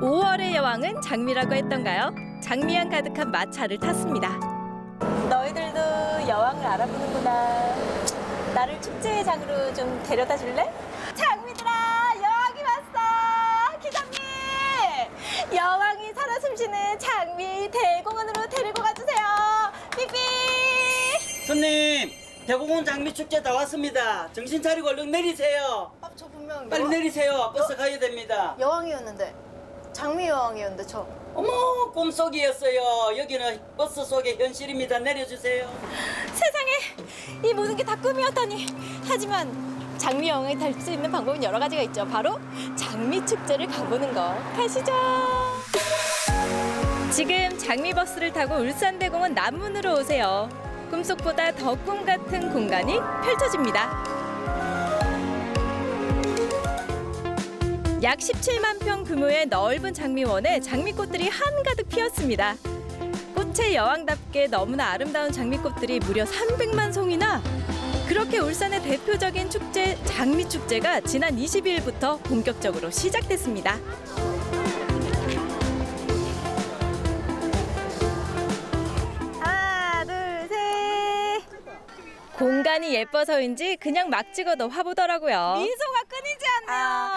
5월의 여왕은 장미라고 했던가요? 장미향 가득한 마차를 탔습니다. 너희들도 여왕을 알아보는구나. 나를 축제의 장으로 좀 데려다 줄래? 장미들아, 여왕이 왔어! 기장님! 여왕이 살아 숨쉬는 장미 대공원으로 데리고 가주세요. 삐삐! 손님 대공원 장미 축제 다 왔습니다. 정신 차리고 얼른 내리세요. 아, 저 분명 빨리 여왕, 내리세요. 버스 가야 됩니다. 여왕이었는데 장미 여왕이었는데 저 어머 꿈속이었어요. 여기는 버스 속의 현실입니다. 내려주세요. 세상에 이 모든 게 다 꿈이었다니. 하지만 장미 여왕을 탈수 있는 방법은 여러 가지가 있죠. 바로 장미 축제를 가보는 거. 가시죠. 지금 장미 버스를 타고 울산대공원 남문으로 오세요. 꿈속보다 더 꿈 같은 공간이 펼쳐집니다. 약 17만 평 규모의 넓은 장미원에 장미꽃들이 한가득 피었습니다. 꽃의 여왕답게 너무나 아름다운 장미꽃들이 무려 300만 송이나 그렇게 울산의 대표적인 축제 장미축제가 지난 22일부터 본격적으로 시작됐습니다. 하나, 둘, 셋. 공간이 예뻐서인지 그냥 막 찍어도 화보더라고요. 미소가 끊이지 않네요.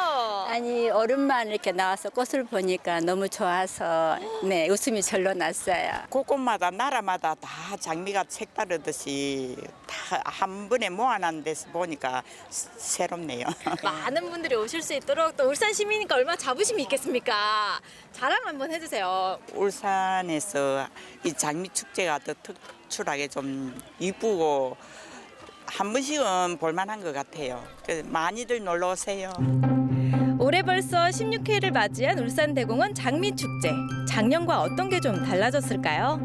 아니 오랜만에 이렇게 나와서 꽃을 보니까 너무 좋아서 네 웃음이 절로 났어요. 곳곳마다 나라마다 다 장미가 색다르듯이 다 한 번에 모아놓은 데서 보니까 스- 새롭네요. 많은 분들이 오실 수 있도록 또 울산 시민이니까 얼마나 자부심이 있겠습니까? 자랑 한번 해주세요. 울산에서 이 장미 축제가 더 특출하게 좀 이쁘고 한 번씩은 볼만한 것 같아요. 그래서 많이들 놀러 오세요. 올해 벌써 16회를 맞이한 울산대공원 장미축제. 작년과 어떤 게 좀 달라졌을까요?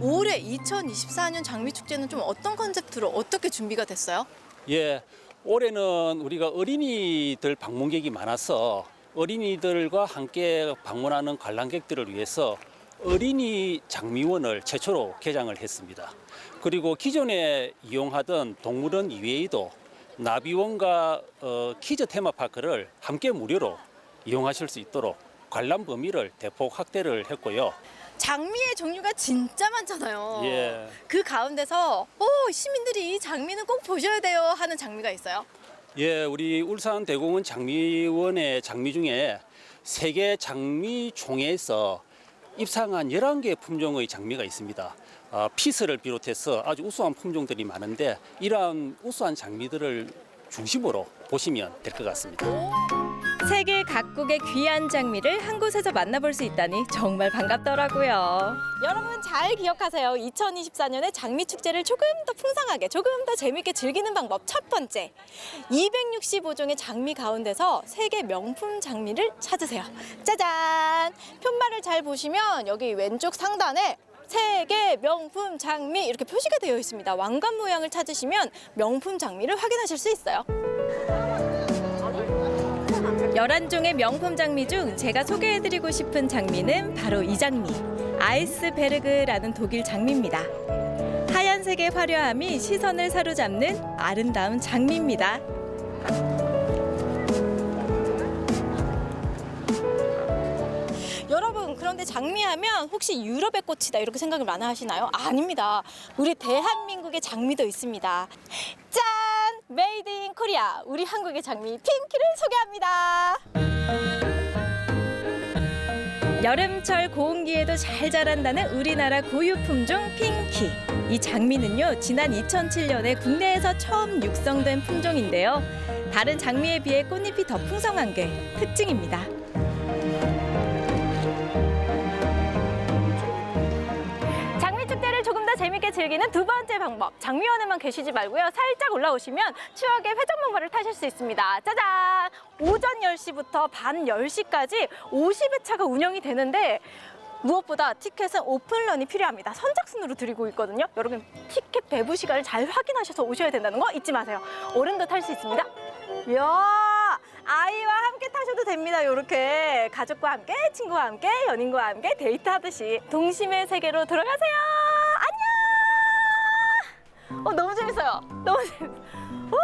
올해 2024년 장미 축제는 좀 어떤 컨셉트로 어떻게 준비가 됐어요? 예, 올해는 우리가 어린이들 방문객이 많아서 어린이들과 함께 방문하는 관람객들을 위해서 어린이 장미원을 최초로 개장을 했습니다. 그리고 기존에 이용하던 동물원 이외에도 나비원과 어, 키즈 테마파크를 함께 무료로 이용하실 수 있도록 관람 범위를 대폭 확대를 했고요. 장미의 종류가 진짜 많잖아요. 예. 그 가운데서 오 시민들이 이 장미는 꼭 보셔야 돼요 하는 장미가 있어요. 예, 우리 울산 대공원 장미원의 장미 중에 세계 장미 총회에서 입상한 11개 품종의 장미가 있습니다. 어, 피스를 비롯해서 아주 우수한 품종들이 많은데 이러한 우수한 장미들을 중심으로 보시면 될 것 같습니다. 세계 각국의 귀한 장미를 한 곳에서 만나볼 수 있다니 정말 반갑더라고요. 여러분 잘 기억하세요. 2024년에 장미 축제를 조금 더 풍성하게, 조금 더 재밌게 즐기는 방법 첫 번째. 265종의 장미 가운데서 세계 명품 장미를 찾으세요. 짜잔! 편말을 잘 보시면 여기 왼쪽 상단에 세계 명품 장미 이렇게 표시가 되어 있습니다. 왕관 모양을 찾으시면 명품 장미를 확인하실 수 있어요. 11종의 명품 장미 중 제가 소개해드리고 싶은 장미는 바로 이 장미, 아이스베르그라는 독일 장미입니다. 하얀색의 화려함이 시선을 사로잡는 아름다운 장미입니다. 여러분 그런데 장미하면 혹시 유럽의 꽃이다 이렇게 생각을 많이 하시나요? 아닙니다. 우리 대한민국의 장미도 있습니다. 짠! 메이드 인 코리아 우리 한국의 장미 핑키를 소개합니다. 여름철 고온기에도 잘 자란다는 우리나라 고유 품종 핑키. 이 장미는요, 지난 2007년에 국내에서 처음 육성된 품종인데요. 다른 장미에 비해 꽃잎이 더 풍성한 게 특징입니다. 재밌게 즐기는 두 번째 방법. 장미원에만 계시지 말고요. 살짝 올라오시면 추억의 회전목마를 타실 수 있습니다. 짜잔! 오전 10시부터 밤 10시까지 50회 차가 운영이 되는데 무엇보다 티켓은 오픈런이 필요합니다. 선착순으로 드리고 있거든요. 여러분 티켓 배부 시간을 잘 확인하셔서 오셔야 된다는 거 잊지 마세요. 어른도 탈 수 있습니다. 이야, 아이와 함께 타셔도 됩니다. 이렇게 가족과 함께, 친구와 함께, 연인과 함께 데이트하듯이 동심의 세계로 들어가세요. 어 너무 재밌어요. 너무 재밌. 오!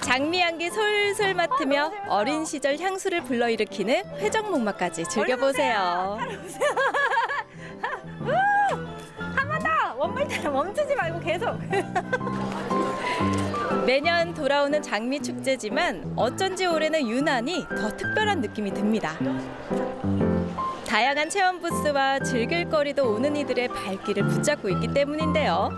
장미 향기 솔솔 맡으며 어린 시절 향수를 불러일으키는 회전목마까지 즐겨보세요. 한 번 더! 원물처럼 멈추지 말고 계속. 매년 돌아오는 장미 축제지만 어쩐지 올해는 유난히 더 특별한 느낌이 듭니다. 다양한 체험 부스와 즐길 거리도 오는 이들의 발길을 붙잡고 있기 때문인데요.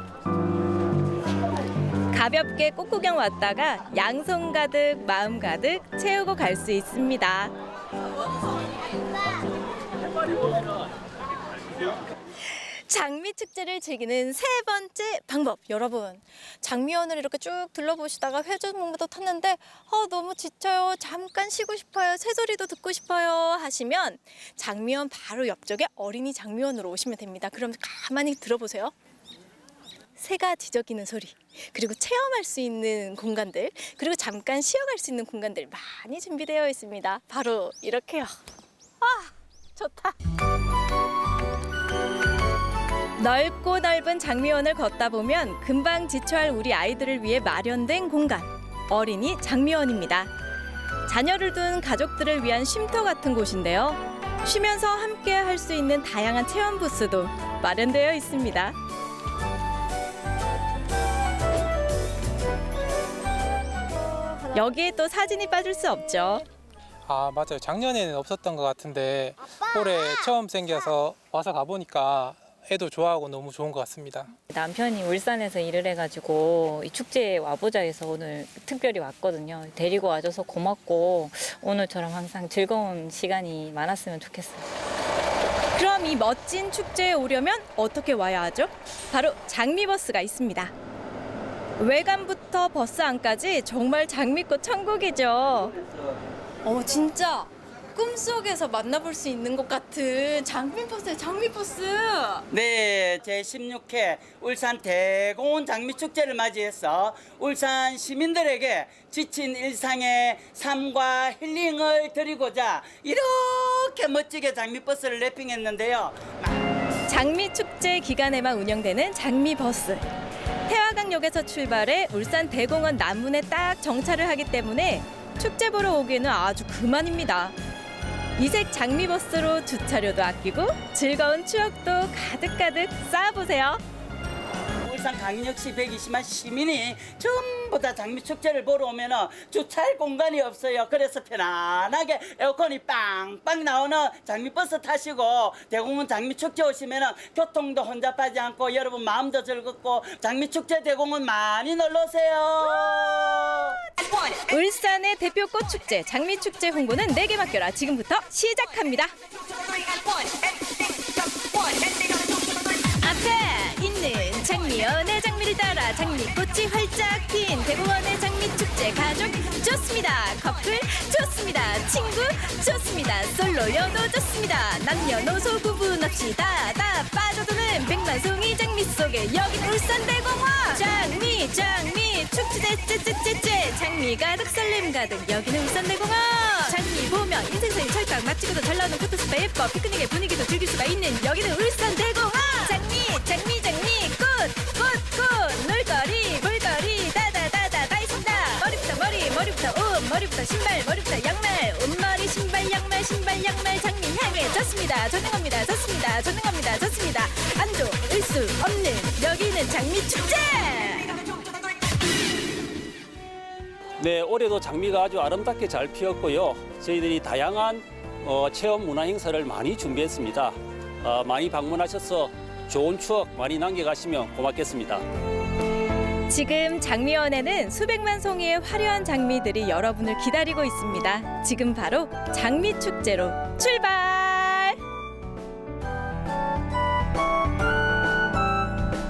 가볍게 꽃구경 왔다가 양손 가득 마음 가득 채우고 갈 수 있습니다. 장미 축제를 즐기는 세 번째 방법 여러분. 장미원을 이렇게 쭉 둘러보시다가 회전목마도 탔는데 어, 너무 지쳐요. 잠깐 쉬고 싶어요. 새소리도 듣고 싶어요. 하시면 장미원 바로 옆쪽에 어린이 장미원으로 오시면 됩니다. 그럼 가만히 들어보세요 새가 지저귀는 소리 그리고 체험할 수 있는 공간들 그리고 잠깐 쉬어갈 수 있는 공간들 많이 준비되어 있습니다 바로 이렇게요 아 좋다 넓고 넓은 장미원을 걷다 보면 금방 지쳐할 우리 아이들을 위해 마련된 공간 어린이 장미원입니다. 자녀를 둔 가족들을 위한 쉼터 같은 곳인데요. 쉬면서 함께 할 수 있는 다양한 체험 부스도 마련되어 있습니다. 여기에 또 사진이 빠질 수 없죠. 아 맞아요. 작년에는 없었던 것 같은데 올해 처음 생겨서 와서 가보니까 애도 좋아하고 너무 좋은 것 같습니다. 남편이 울산에서 일을 해가지고 이 축제에 와보자 해서 오늘 특별히 왔거든요. 데리고 와줘서 고맙고 오늘처럼 항상 즐거운 시간이 많았으면 좋겠어요. 그럼 이 멋진 축제에 오려면 어떻게 와야 하죠? 바로 장미버스가 있습니다. 외관부터 버스 안까지 정말 장미꽃 천국이죠. 어 진짜 꿈속에서 만나볼 수 있는 것 같은 장미버스에 장미버스. 네, 제16회 울산 대공원 장미축제를 맞이해서 울산 시민들에게 지친 일상의 삶과 힐링을 드리고자 이렇게 멋지게 장미버스를 랩핑했는데요. 장미 축제 기간에만 운영되는 장미 버스. 태화강역에서 출발해 울산 대공원 남문에 딱 정차를 하기 때문에 축제 보러 오기에는 아주 그만입니다. 이색 장미 버스로 주차료도 아끼고 즐거운 추억도 가득가득 쌓아보세요. 울산 강력시 120만 시민이 전부 다 장미 축제를 보러 오면 주차할 공간이 없어요. 그래서 편안하게 에어컨이 빵빵 나오는 장미 버스 타시고 대공원 장미 축제 오시면 교통도 혼잡하지 않고 여러분 마음도 즐겁고 장미 축제 대공원 많이 놀러 오세요. 울산의 대표 꽃축제 장미축제 홍보는 내게 맡겨라 지금부터 시작합니다. 연의 장미를 따라 장미꽃이 활짝 핀 대공원의 장미축제 가족 좋습니다. 커플 좋습니다. 친구 좋습니다. 솔로 여도 좋습니다. 남녀노소 구분 없이 다다 빠져드는 백만송이 장미 속에 여긴 울산대공원 장미 장미 축제 째째째째 장미 가득 설렘 가득 여기는 울산대공원 장미 보면 인생사진 철강 맛집에서 잘 나오는 포토스파 예뻐 피크닉의 분위기도 즐길 수가 있는 여기는 울산대 머리부터 신발 머리부터 양말 옷머리 신발 양말 신발 양말 장미 향에 좋습니다 전능합니다 좋습니다 전능합니다 좋습니다 안 좋을 수 없는 여기는 장미 축제 네, 올해도 장미가 아주 아름답게 잘 피었고요. 저희들이 다양한 어, 체험 문화 행사를 많이 준비했습니다. 어, 많이 방문하셔서 좋은 추억 많이 남겨가시면 고맙겠습니다. 지금 장미원에는 수백만 송이의 화려한 장미들이 여러분을 기다리고 있습니다. 지금 바로 장미 축제로 출발!